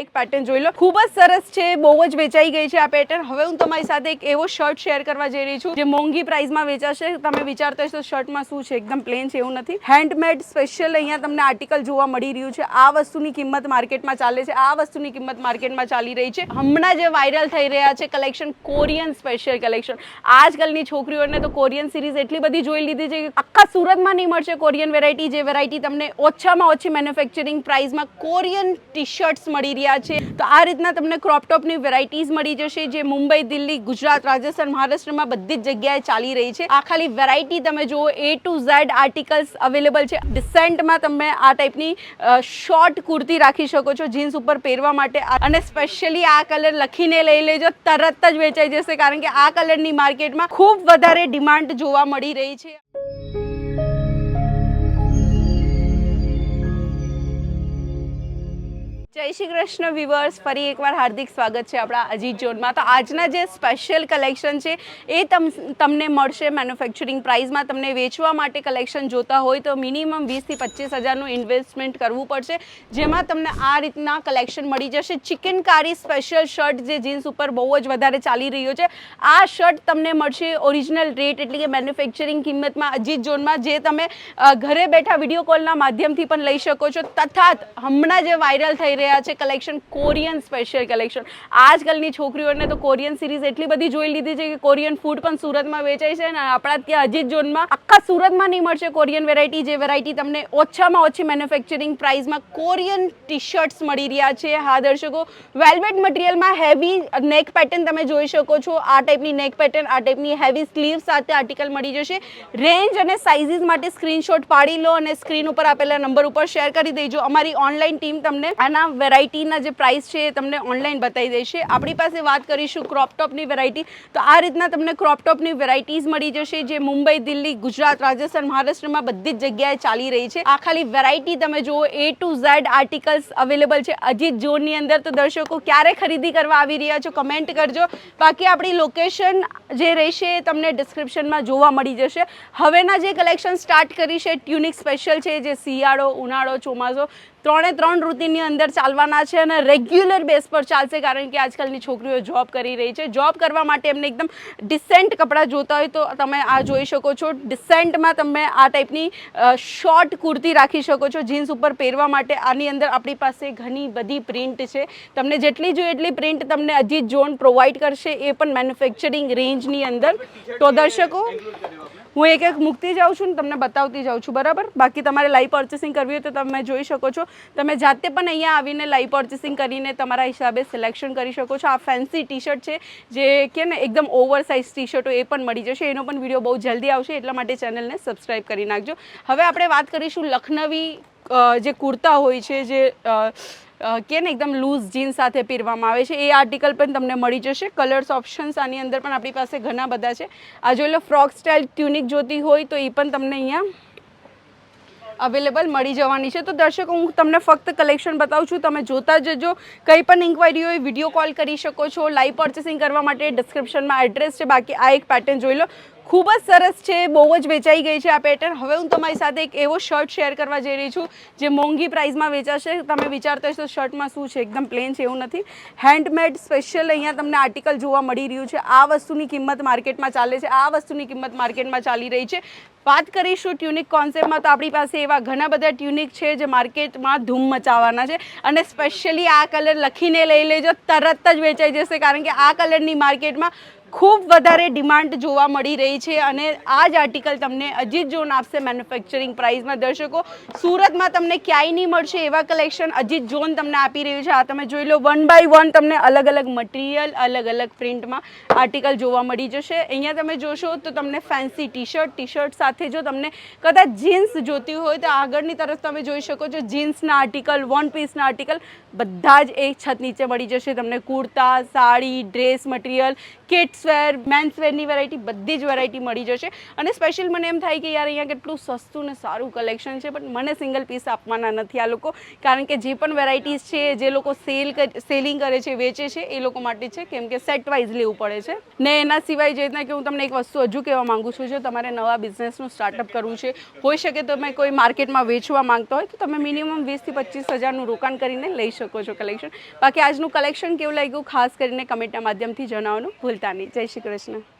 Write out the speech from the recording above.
એક પેટર્ન જોઈ લો. ખૂબ જ સરસ છે, બહુ જ વેચાઈ ગઈ છે આ પેટર્ન હવે હું તમારી સાથે એક એવો શર્ટ શેર કરવા જઈ રહી છું, જે મોંઘી પ્રાઇસમાં વેચાશે. તમે વિચારતા હશો શર્ટમાં શું છે? એકદમ પ્લેન છે, એવું નથી. હેન્ડમેડ સ્પેશિયલ અહીંયા તમને આર્ટિકલ જોવા મળી રહ્યું છે. આ વસ્તુની કિંમત માર્કેટમાં ચાલે છે. આ વસ્તુની કિંમત માર્કેટમાં ચાલી રહી છે. હમણાં જે વાયરલ થઈ રહ્યા છે કલેક્શન કોરિયન સ્પેશિયલ કલેક્શન આજકાલની છોકરીઓને તો કોરિયન સિરીઝ એટલી બધી જોઈ લીધી છે કે આખા સુરતમાં નહીં મળશે કોરિયન વેરાયટી જે વેરાયટી તમને ઓછામાં ઓછી મેન્યુફેક્ચરિંગ પ્રાઇસમાં કોરિયન ટી શર્ટ્સ મળી રહ્યા છે. તો આ રીતના તમને ક્રોપટોપની વેરાયટીઝ મળી જશે, જે મુંબઈ, દિલ્હી, ગુજરાત, રાજસ્થાન, મહારાષ્ટ્રમાં બધી જ જગ્યાએ ચાલી રહી છે. આ ખાલી વેરાયટી તમે જુઓ A to Z articles available છે. ડિસેન્ટમાં તમે આ ટાઈપની શોર્ટ કુર્તી રાખી શકો છો જીન્સ ઉપર પહેરવા માટે. અને સ્પેશિયલી આ કલર લખીને લઈ લેજો, તરત જ વેચાઈ જશે, કારણ કે આ કલરની માર્કેટમાં ખૂબ વધારે ડિમાન્ડ જોવા મળી રહી છે. જય શ્રી કૃષ્ણ વિવર્સ ફરી એકવાર હાર્દિક સ્વાગત છે આપણા અજીત ઝોનમાં તો આજના જે સ્પેશિયલ કલેક્શન છે, એ તમ, તમને મળશે મેન્યુફેક્ચરિંગ પ્રાઇસમાં તમને વેચવા માટે કલેક્શન જોતા હોય તો મિનિમમ વીસથી પચીસ હજારનું ઇન્વેસ્ટમેન્ટ કરવું પડશે, જેમાં તમને આ રીતના કલેક્શન મળી જશે. ચિકન કારી સ્પેશિયલ શર્ટ જે જીન્સ ઉપર બહુ જ વધારે ચાલી રહ્યો છે. આ શર્ટ તમને મળશે ઓરિજિનલ રેટ એટલે કે મેન્યુફેક્ચરિંગ કિંમતમાં અજીત ઝોનમાં જે તમે ઘરે બેઠા વીડિયો કોલના માધ્યમથી પણ લઈ શકો છો. તથા હમણાં જે વાયરલ થઈ રહ્યા છે કલેક્શન, કોરિયન સ્પેશિયલ કલેક્શન આજકાલની છોકરીઓને તો કોરિયન સિરીઝ એટલી બધી જોઈ લીધી છે કે કોરિયન ફૂડ પણ સુરતમાં વેચાય છે અને આપણા ત્યાં અજીત ઝોનમાં આખા સુરતમાં નહીં મળશે કોરિયન વેરાયટી જે વેરાયટી તમને ઓછામાં ઓછી મેન્યુફેક્ચરિંગ પ્રાઇસમાં કોરિયન ટી શર્ટ્સ મળી રહ્યા છે. હા, દર્શકો વેલ્વેટ મટીરિયલમાં હેવી નેક પેટર્ન તમે જોઈ શકો છો. આ ટાઈપની નેક પેટર્ન આ ટાઈપની હેવી સ્લીવ સાથે આર્ટિકલ મળી જશે. રેન્જ અને સાઇઝીસ માટે સ્ક્રીનશોટ પાડી લો અને સ્ક્રીન ઉપર આપેલા નંબર ઉપર શેર કરી દેજો. અમારી ઓનલાઈન ટીમ તમને આના વેરાયટીના જે પ્રાઇસ છે એ તમને ઓનલાઈન બતાવી દેશે. આપણી પાસે વાત કરીશું ક્રોપટોપની વેરાયટી તો આ રીતના તમને ક્રોપટોપની વેરાયટીઝ મળી જશે જે મુંબઈ, દિલ્હી, ગુજરાત, રાજસ્થાન, મહારાષ્ટ્રમાં બધી જ જગ્યાએ ચાલી રહી છે. આ ખાલી વેરાયટી તમે જુઓ A to Z articles available છે. અજીત ઝોનની અંદર તો દર્શકો ક્યારે ખરીદી કરવા આવી રહ્યા છો કમેન્ટ કરજો. બાકી આપણી લોકેશન જે રહેશે એ તમને ડિસ્ક્રિપ્શનમાં જોવા મળી જશે. હવેના જે કલેક્શન સ્ટાર્ટ કરી છે ટ્યુનિક સ્પેશિયલ છે, જે શિયાળો, ઉનાળો, ચોમાસો ત્રણે ત્રણ રૂટીનની અંદર ચાલવાના છે અને રેગ્યુલર બેસ પર ચાલશે કારણ કે આજકાલની છોકરીઓ જોબ કરી રહી છે. જોબ કરવા માટે એમને એકદમ ડિસેન્ટ કપડાં જોતા હોય તો તમે આ જોઈ શકો છો. ડિસેન્ટમાં તમે આ ટાઈપની શોર્ટ કુર્તી રાખી શકો છો. જીન્સ ઉપર પહેરવા માટે આની અંદર આપણી પાસે ઘણી બધી પ્રિન્ટ છે. તમને જેટલી જોઈએ એટલી પ્રિન્ટ તમને અજીત ઝોન પ્રોવાઈડ કરશે. એ પણ મેન્યુફેક્ચરિંગ રેન્જની અંદર. તો દર્શકો, હું એક એક મૂકતી જાઉં છું ને તમને બતાવતી જાઉં છું. બરાબર? બાકી તમારે લાઈવ પર્ચેસિંગ કરવી હોય તો તમે જોઈ શકો છો. તમે જાતે પણ અહીંયા આવીને લાઈવ પર્ચેસિંગ કરીને તમારા હિસાબે સિલેક્શન કરી શકો છો. આ ફેન્સી ટી શર્ટ છે, જે કે ને એકદમ ઓવર સાઇઝ ટી શર્ટો એ પણ મળી જશે. એનો પણ વીડિયો બહુ જલ્દી આવશે, એટલા માટે ચેનલને સબસ્ક્રાઈબ કરી નાખજો. હવે આપણે વાત કરીશું લખનવી જે કુર્તા હોય છે, જે કે ને એકદમ લૂઝ જીન્સ સાથે પહેરવામાં આવે છે. એ આર્ટિકલ પણ તમને મળી જશે. કલર્સ ઓપ્શન્સ આની અંદર પણ આપણી પાસે ઘણા બધા છે. આ જોઈ લો ફ્રોક સ્ટાઇલ ટ્યુનિક જોતી હોય તો એ પણ તમને અહીંયા અવેલેબલ મળી જવાની છે. તો દર્શકો, હું તમને ફક્ત કલેક્શન બતાવું છું. તમે જોતા જજો. કંઈ પણ ઇન્ક્વાયરી હોય વીડિયો કોલ કરી શકો છો. લાઈવ પર્ચેસિંગ કરવા માટે ડિસ્ક્રિપ્શનમાં એડ્રેસ છે. બાકી આ એક પેટર્ન જોઈ લો. ખૂબ જ સરસ છે, બહુ જ વેચાઈ ગઈ છે આ પેટર્ન હવે હું તમારી સાથે એક એવો શર્ટ શેર કરવા જઈ રહી છું, જે મોંઘી પ્રાઇસમાં વેચાશે. તમે વિચારતા હશો શર્ટમાં શું છે, એકદમ પ્લેન છે એવું નથી. હેન્ડમેડ સ્પેશિયલ અહીંયા તમને આર્ટિકલ જોવા મળી રહ્યું છે. આ વસ્તુની કિંમત માર્કેટમાં ચાલે છે, આ વસ્તુની કિંમત માર્કેટમાં ચાલી રહી છે. વાત કરીશું ટ્યુનિક કોન્સેપ્ટમાં તો આપણી પાસે એવા ઘણા બધા ટ્યુનિક છે જે માર્કેટમાં ધૂમ મચાવવાના છે. અને સ્પેશિયલી આ કલર લખીને લઈ લેજો, તરત જ વેચાઈ જશે, કારણ કે આ કલરની માર્કેટમાં ખૂબ વધારે ડિમાન્ડ જોવા મળી રહી છે અને આ જ આર્ટિકલ તમને અજીત ઝોન આપશે મેન્યુફેક્ચરિંગ પ્રાઇસમાં દર્શકો, સુરતમાં તમને ક્યાંય નહીં મળશે એવા કલેક્શન અજીત ઝોન તમને આપી રહ્યું છે. આ તમે જોઈ લો વન બાય વન તમને અલગ અલગ મટીરિયલ અલગ અલગ પ્રિન્ટમાં આર્ટિકલ જોવા મળી જશે. અહીંયા તમે જોશો તો તમને fancy T shirt T shirt સાથે જો તમને કદાચ જીન્સ જોતી હોય તો આગળની તરફ તમે જોઈ શકો છો જીન્સના આર્ટિકલ વન પીસના આર્ટિકલ. બધા જ એક છત નીચે મળી જશે. તમને kurta, sari dress material kids wear men's વેરની વેરાયટી બધી જ વેરાયટી મળી જશે. અને સ્પેશિયલ મને એમ થાય કે યાર અહીંયા કેટલું સસ્તું ને સારું કલેક્શન છે પણ મને સિંગલ પીસ આપવાના નથી આ લોકો. કારણ કે જે પણ વેરાયટીઝ છે, જે લોકો સેલ સેલિંગ કરે છે, વેચે છે, એ લોકો માટે છે, કેમ કે સેટ વાઇઝ લેવું પડે છે. ને એના સિવાય જે રીતના કે હું તમને એક વસ્તુ હજુ કહેવા માંગુ છું, જો તમારે નવા બિઝનેસનું સ્ટાર્ટઅપ કરવું છે, હોઈ શકે તમે કોઈ માર્કેટમાં વેચવા માંગતા હોય, તો તમે મિનિમમ વીસથી પચીસ હજારનું રોકાણ કરીને લઈ શકો છો કલેક્શન બાકી આજનું કલેક્શન કેવું લાગ્યું, ખાસ કરીને કમેન્ટના માધ્યમથી જણાવવાનું ભૂલતા નહીં. જય શ્રી કૃષ્ણ.